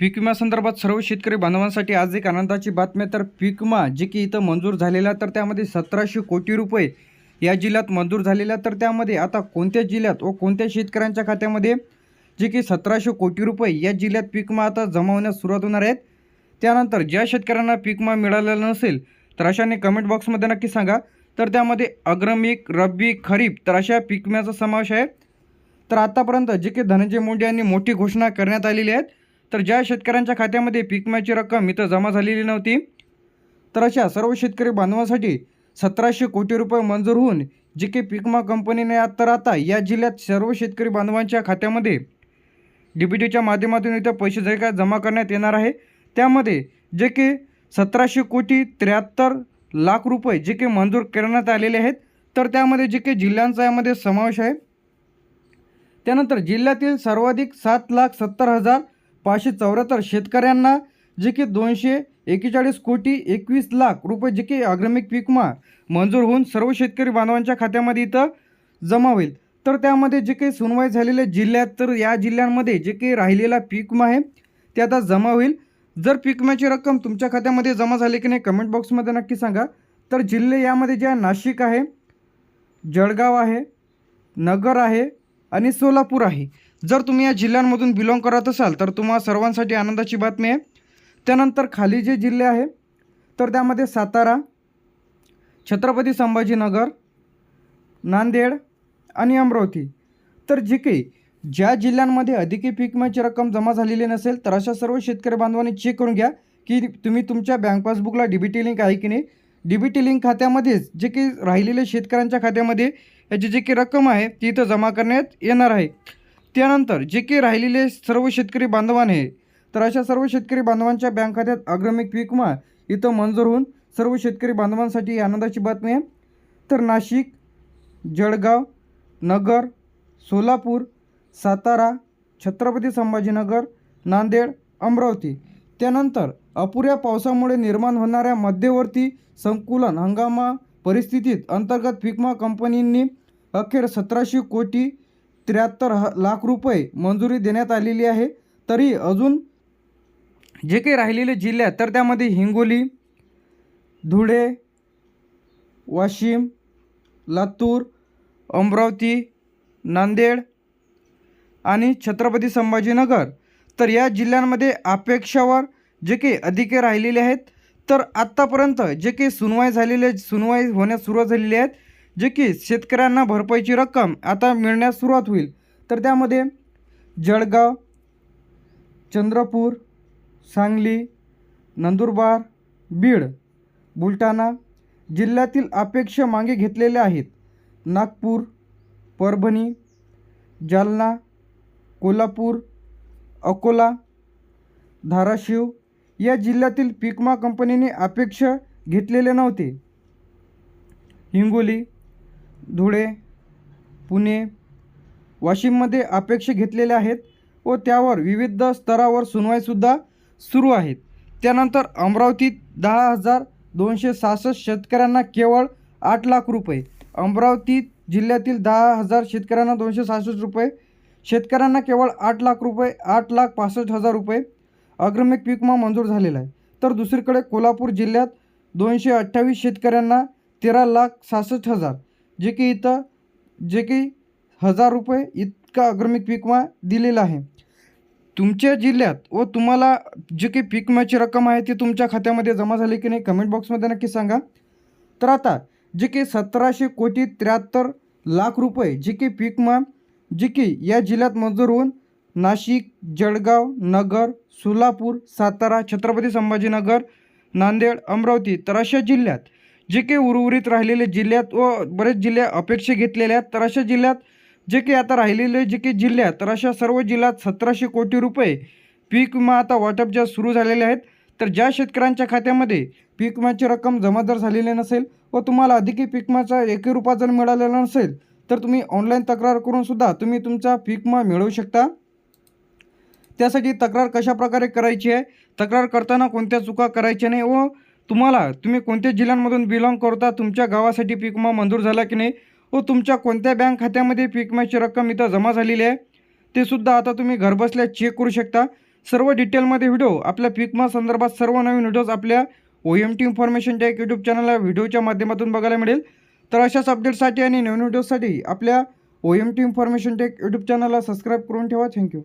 पीक विम्यासंदर्भात सर्व शेतकरी बांधवांसाठी आज एक आनंदाची बातमी तर पीक विमा जे की इथं मंजूर झालेला तर त्यामध्ये सतराशे कोटी रुपये या जिल्ह्यात मंजूर झालेला तर त्यामध्ये आता कोणत्या जिल्ह्यात व कोणत्या शेतकऱ्यांच्या खात्यामध्ये जे की सतराशे कोटी रुपये या जिल्ह्यात पीक विमा आता जमा होण्यास सुरुवात होणार आहेत त्यानंतर ज्या शेतकऱ्यांना पीक विमा मिळालेला नसेल तर अशाने कमेंट बॉक्समध्ये नक्की सांगा. तर त्यामध्ये अग्रमिक रब्बी खरीप तर अशा पीक विम्याचा समावेश आहे. तर आतापर्यंत जे की धनंजय मुंडे यांनी मोठी घोषणा करण्यात आलेली आहेत तर ज्या शेतकऱ्यांच्या खात्यामध्ये पीक रक्कम इथं जमा झालेली नव्हती तर अशा सर्व शेतकरी बांधवांसाठी सतराशे कोटी रुपये मंजूर होऊन जे की पीकमा कंपनीने तर आता या जिल्ह्यात सर्व शेतकरी बांधवांच्या खात्यामध्ये डी बी टीच्या माध्यमातून इथं पैसे जे काय जमा करण्यात येणार आहे त्यामध्ये जे की सतराशे कोटी त्र्याहत्तर लाख रुपये जे की मंजूर करण्यात आलेले आहेत तर त्यामध्ये जे काही जिल्ह्यांचा यामध्ये समावेश आहे त्यानंतर जिल्ह्यातील सर्वाधिक सात लाख सत्तर हजार पाचशे चौऱ्याहत्तर शेतकऱ्यांना जे की दोनशे एकेचाळीस कोटी एकवीस लाख रुपये जे की आग्रमिक पीकमा विमा मंजूर होऊन सर्व शेतकरी बांधवांच्या खात्यामध्ये इथं जमा होईल. तर त्यामध्ये जे काही सुनवाई झालेल्या जिल्ह्यात तर या जिल्ह्यांमध्ये जे काही राहिलेला पीक विमा आहे ते आता जमा होईल. जर पीक विम्याची रक्कम तुमच्या खात्यामध्ये जमा झाली की नाही कमेंट बॉक्समध्ये नक्की सांगा. तर जिल्हे यामध्ये जे नाशिक आहे जळगाव आहे नगर आहे आणि सोलापूर आहे. जर तुम्ही या जिल्ह्यांमधून बिलॉंग करत असाल तर तुम्हा सर्वांसाठी आनंदाची बातमी आहे. त्यानंतर खाली जे जिल्हे आहे तर त्यामध्ये सातारा छत्रपती संभाजीनगर नांदेड आणि अमरावती. तर जे काही ज्या जिल्ह्यांमध्ये अधिक पीक विम्याची रक्कम जमा झालेली नसेल तर अशा सर्व शेतकरी बांधवांनी चेक करून घ्या की तुम्ही तुमच्या बँक पासबुकला डी बी टी लिंक आहे की नाही. डी बी टी लिंक खात्यामध्येच जे काही राहिलेले शेतकऱ्यांच्या खात्यामध्ये याची जी काही रक्कम आहे ती इथं जमा करण्यात येणार आहे. त्यानंतर जे काही राहिलेले सर्व शेतकरी बांधवान आहे तर अशा सर्व शेतकरी बांधवांच्या बँक खात्यात अग्रमिक पीक विमा इथं मंजूर होऊन सर्व शेतकरी बांधवांसाठी आनंदाची बातमी आहे. तर नाशिक जळगाव नगर सोलापूर सातारा छत्रपती संभाजीनगर नांदेड अमरावती. त्यानंतर अपुऱ्या पावसामुळे निर्माण होणाऱ्या मध्यवर्ती संकुलन हंगामा परिस्थितीत अंतर्गत फिकमा कंपनींनी अखेर सतराशे कोटी त्र्याहत्तर ह लाख रुपये मंजुरी देण्यात आलेली आहे. तरी अजून जे काही राहिलेले जिल्हे आहेत तर त्यामध्ये हिंगोली धुळे वाशिम लातूर अमरावती नांदेड आणि छत्रपती संभाजीनगर. तर या जिल्ह्यांमध्ये अपेक्षावर जे काही अधिके राहिलेले आहेत तर आत्तापर्यंत जे काही सुनवाई झालेले सुनवाई होण्यास सुरुवात झालेली आहेत जे की शेतकऱ्यांना भरपाईची रक्कम आता मिळण्यास सुरुवात होईल. तर त्यामध्ये जळगाव चंद्रपूर सांगली नंदुरबार बीड बुलढाणा जिल्ह्यातील अपेक्षा मागे घेतलेल्या आहेत. नागपूर परभणी जालना कोल्हापूर अकोला धाराशिव या जिल्ह्यातील पिकमा कंपनीने अपेक्षा घेतलेले नव्हते. हिंगोली धुळे पुणे वाशिममध्ये अपेक्षा घेतलेल्या आहेत व त्यावर विविध स्तरावर सुनवाईसुद्धा सुरू आहेत. त्यानंतर अमरावतीत दहा हजार दोनशे सहासष्ट शेतकऱ्यांना केवळ आठ लाख रुपये अमरावती जिल्ह्यातील दहा हजार शेतकऱ्यांना दोनशे सहासष्ट रुपये शेतकऱ्यांना केवळ आठ लाख रुपये आठ लाख पासष्ट हजार रुपये अग्रमिक पीकमा मंजूर झालेला आहे. तर दुसरीकडे कोल्हापूर जिल्ह्यात दोनशे अठ्ठावीस शेतकऱ्यांना तेरा लाख सहासष्ट हजार जे की इथं जे की हजार रुपये इतका अग्रमिक पीक विमा दिलेला आहे. तुमच्या जिल्ह्यात व तुम्हाला जे काही पीक विम्याची रक्कम आहे ती तुमच्या खात्यामध्ये जमा झाली की नाही कमेंट बॉक्समध्ये नक्की सांगा. तर आता जे की सतराशे कोटी त्र्याहत्तर लाख रुपये जे की पीक विमा जे की या जिल्ह्यात मंजूर होऊन नाशिक जळगाव नगर सोलापूर सातारा छत्रपती संभाजीनगर नांदेड अमरावती तर अशा जिल्ह्यात जे काही उर्वरित राहिलेले जिल्ह्यात व बरेच जिल्हे अपेक्षा घेतलेल्या आहेत तर अशा जिल्ह्यात जे काही आता राहिलेले जे काही जिल्हे आहेत तर अशा सर्व जिल्ह्यात सतराशे कोटी रुपये पीक विमा आता वाटप ज्या सुरू झालेले आहेत तर ज्या शेतकऱ्यांच्या खात्यामध्ये पीक विम्याची रक्कम जमा जर झालेली नसेल व तुम्हाला अधिकही पीक विमाचा एकही रुपया जर मिळालेला नसेल तर तुम्ही ऑनलाईन तक्रार करूनसुद्धा तुम्ही तुमचा पीक विमा मिळवू शकता. त्यासाठी तक्रार कशा प्रकारे करायची आहे? तक्रार करताना कोणत्या चुका करायच्या नाही व तुम्हाला तुम्ही कोणत्या जिल्ह्यांमधून बिलॉंग करता तुमच्या गावासाठी पीक विमा मंजूर झाला की नाही? व तुमच्या कोणत्या बँक खात्यामध्ये पीक विम्याची रक्कम इथं जमा झालेली आहे? ते सुद्धा आता तुम्ही घरबसल्या चेक करू शकता. सर्व डिटेलमध्ये व्हिडिओ आपल्या पिकमा संदर्भात सर्व नवीन व्हिडिओज आपल्या ओ एम टी इन्फॉर्मेशनच्या टेक यूट्यूब चॅनलला व्हिडिओच्या माध्यमातून बघायला मिळेल. तर अशाच अपडेटसाठी आणि नवीन व्हिडिओसाठी आपल्या O M T information tech YouTube चॅनलला सबस्क्राईब करून ठेवा. Thank you